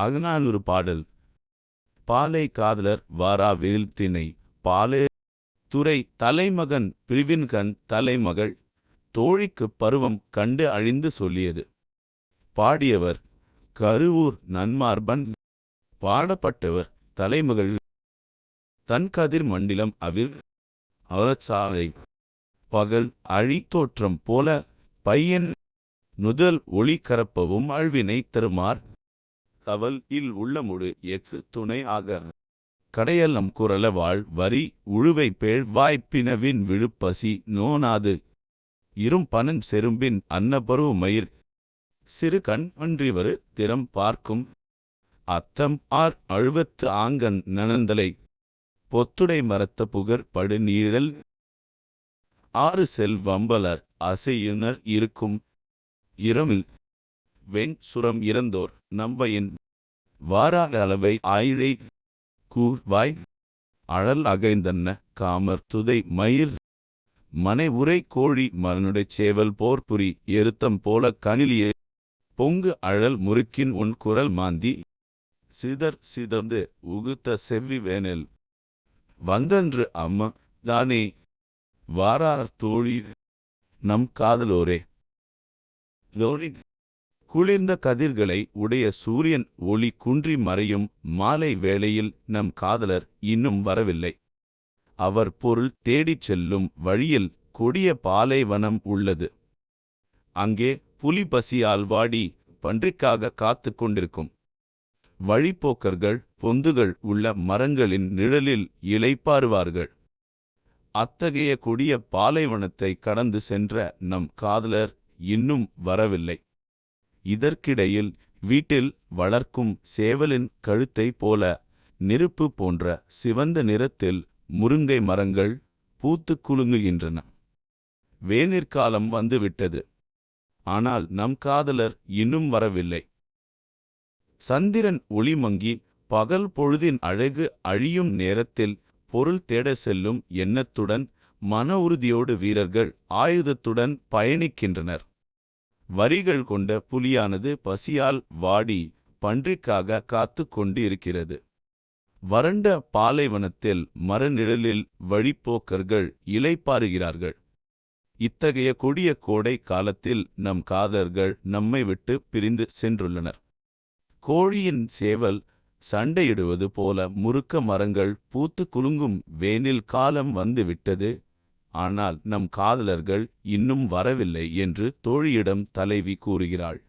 அகநானூறு பாடல். பாலை காதலர் வாரா திணை. பாலே துறை தலைமகன் பிரிவின்கண் தலைமகள். தோழிக்குப் பருவம் கண்டு அழிந்து சொல்லியது. பாடியவர் கருவூர் நன்மார்பன். பாடப்பட்டவர் தலைமகள். தன் கதிர் மண்டிலம் அவிர். அவரச்சாலை பகல் அழி தோற்றம் போல. பையன். நுதல் ஒளி கரப்பவும் அழ்வினை தருமார். தவல் இல் உள்ளமுடு எக்கு துணை ஆக. கடையல்லம் குரல வாழ் வரி உழுவை பேழ் வாய்ப்பினவின் விழுப்பசி நோனாது. இரும் பனன் செரும்பின் அன்னபரு மயிர். சிறு கண் அன்றிவரு திறம் பார்க்கும். அத்தம் ஆர் அழுவத்து ஆங்கன் நனந்தலை. பொத்துடை மரத்த புகர் படு நீழல். ஆறு செல்வம்பலர் அசையுனர் இருக்கும். இரமில் வெண் சுரம் இறந்தோர் நம்பையின். வாராக அளவை ஆயிழை கூர்வாய் அழல் அகைந்தன்ன காமர் துதை மயிர். மனை உரை கோழி மரனுடைச் சேவல் போர்புரி எருத்தம் போல கனிலியே. பொங்கு அழல் முறுக்கின் உன் குரல் மாந்தி. சிதர் சிதர்ந்து உகுத்த செவ்வி வேனல். வந்தன்று அம்மா தானே. வாரார் தோழி. நம் காதலோரே. லோரி குளிர்ந்த கதிர்களை உடைய சூரியன் ஒளி குன்றி மறையும் மாலை வேளையில் நம் காதலர் இன்னும் வரவில்லை. அவர் பொருள் தேடிச் செல்லும் வழியில் கொடிய பாலைவனம் உள்ளது. அங்கே புலி பசியால் வாடி பன்றிக்காக காத்து கொண்டிருக்கும். வழிப்போக்கர்கள் பொந்துகள் உள்ள மரங்களின் நிழலில் இளைப்பாறுவார்கள். அத்தகைய கொடிய பாலைவனத்தை கடந்து சென்ற நம் காதலர் இன்னும் வரவில்லை. இதற்கிடையில் வீட்டில் வளர்க்கும் சேவலின் கழுத்தை போல நெருப்பு போன்ற சிவந்த நிறத்தில் முருங்கை மரங்கள் பூத்துக் குலுங்குகின்றன. வேனிற்காலம் வந்துவிட்டது. ஆனால் நம் காதலர் இன்னும் வரவில்லை. சந்திரன் ஒளிமங்கி பகல் பொழுதின் அழகு அழியும் நேரத்தில் பொருள் தேட செல்லும் எண்ணத்துடன் மன உறுதியோடு வீரர்கள் ஆயுதத்துடன் பயணிக்கின்றனர். வரிகள் கொண்ட புலியானது பசியால் வாடி பன்றிக்காக காத்து கொண்டு இருக்கிறது வறண்ட பாலைவனத்தில் மரநிழலில் வழிப்போக்கர்கள் இலைப்பாறுகிறார்கள் இத்தகைய கொடிய கோடை காலத்தில் நம் காதலர்கள் நம்மை விட்டு பிரிந்து சென்றுள்ளனர். கோழியின் சேவல் சண்டையிடுவது போல முறுக்க மரங்கள் பூத்து குலுங்கும் வேனில் காலம் வந்துவிட்டது. ஆனால் நம் காதலர்கள் இன்னும் வரவில்லை என்று தோழியிடம் தலைவி கூறுகிறாள்.